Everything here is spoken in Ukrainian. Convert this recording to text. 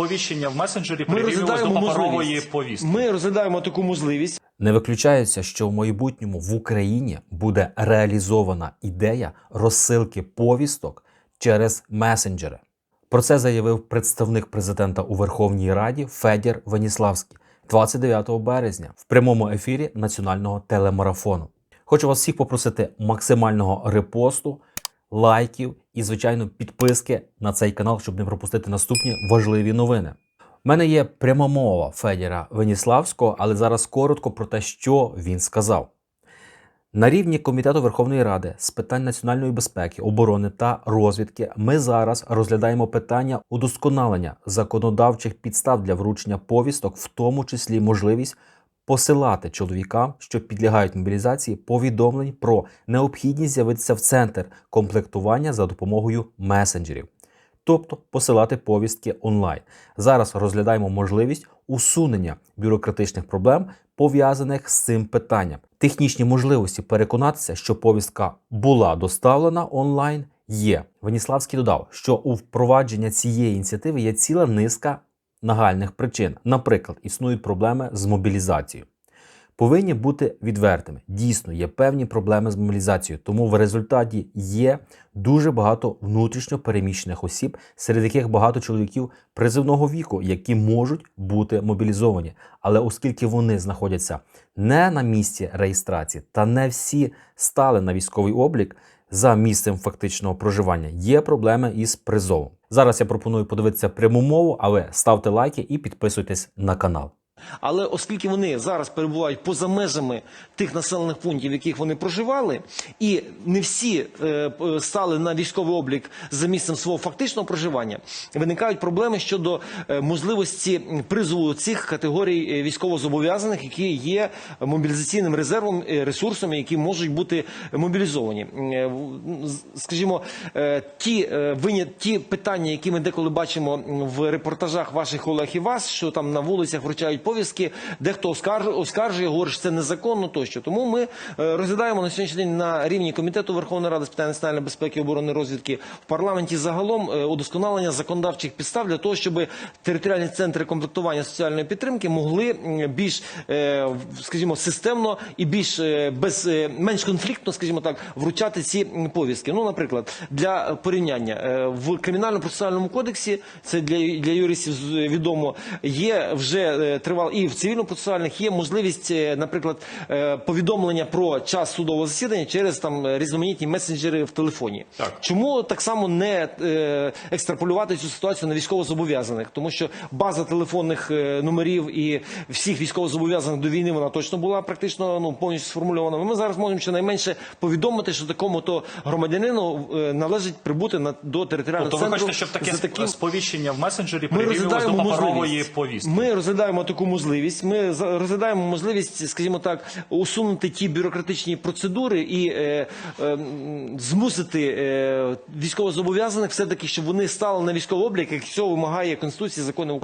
сповіщення в месенджері прирівнювалось до паперової повістки. Ми розглядаємо таку можливість. Не виключається, що в майбутньому в Україні буде реалізована ідея розсилки повісток через месенджери. Про це заявив представник президента у Верховній Раді Федір Веніславський 29 березня в прямому ефірі національного телемарафону. Хочу вас всіх попросити максимального репосту, лайків і, звичайно, підписки на цей канал, щоб не пропустити наступні важливі новини. У мене є пряма мова Федіра Веніславського, але зараз коротко про те, що він сказав. На рівні Комітету Верховної Ради з питань національної безпеки, оборони та розвідки ми зараз розглядаємо питання удосконалення законодавчих підстав для вручення повісток, в тому числі можливість посилати чоловікам, що підлягають мобілізації, повідомлень про необхідність з'явитися в центр комплектування за допомогою месенджерів тобто посилати повістки онлайн. Зараз розглядаємо можливість усунення бюрократичних проблем, пов'язаних з цим питанням. Технічні можливості переконатися, що повістка була доставлена онлайн. Є Веніславський додав, що у впровадження цієї ініціативи є ціла низка нагальних причин. Наприклад, існують проблеми з мобілізацією. Повинні бути відвертими. Дійсно, є певні проблеми з мобілізацією, тому в результаті є дуже багато внутрішньо переміщених осіб, серед яких багато чоловіків призивного віку, які можуть бути мобілізовані. Але оскільки вони знаходяться не на місці реєстрації та не всі стали на військовий облік за місцем фактичного проживання, є проблеми із призовом. Зараз я пропоную подивитися пряму мову, але ставте лайки і підписуйтесь на канал. Але оскільки вони зараз перебувають поза межами тих населених пунктів, в яких вони проживали, і не всі е, стали на військовий облік за місцем свого фактичного проживання, виникають проблеми щодо е, можливості призову цих категорій е, військовозобов'язаних, які є мобілізаційним резервом, ресурсами, які можуть бути мобілізовані. Скажімо, ті е, ті питання, які ми деколи бачимо в репортажах ваших колег і вас, що там на вулицях вручають повістки, дехто оскаржує, оскаржує, говорить, що це незаконно тощо. Тому ми е, розглядаємо на сьогоднішній день на рівні комітету Верховної Ради з питань національної безпеки, оборони розвідки в парламенті загалом е, удосконалення законодавчих підстав для того, щоб територіальні центри комплектування соціальної підтримки могли більш, е, скажімо, системно і більш без менш конфліктно, скажімо так, вручати ці повістки. Ну, наприклад, для порівняння в кримінально-процесуальному кодексі це для, для юристів відомо. Є вже е, тривал і в цивільно-процесуальних є можливість, е, наприклад, е, повідомлення про час судового засідання через там е, різноманітні месенджери в телефоні. Так. Чому так само не екстраполювати цю ситуацію на військовозобов'язаних? Тому що база телефонних номерів і всіх військовозобов'язаних до війни вона точно була практично ну повністю сформульована. Ми зараз можемо щонайменше повідомити, що такому то громадянину належить прибути на до територіального Тобто ви хочете, щоб таке таким сповіщення в месенджері ми прирівнювалось до паперової повістки. Ми розглядаємо таку можливість. Ми розглядаємо можливість, скажімо так, усунути ті бюрократичні процедури і е, е, змусити е, військовозобов'язаних все таки, щоб вони стали на військовий облік, як цього вимагає Конституція закону України.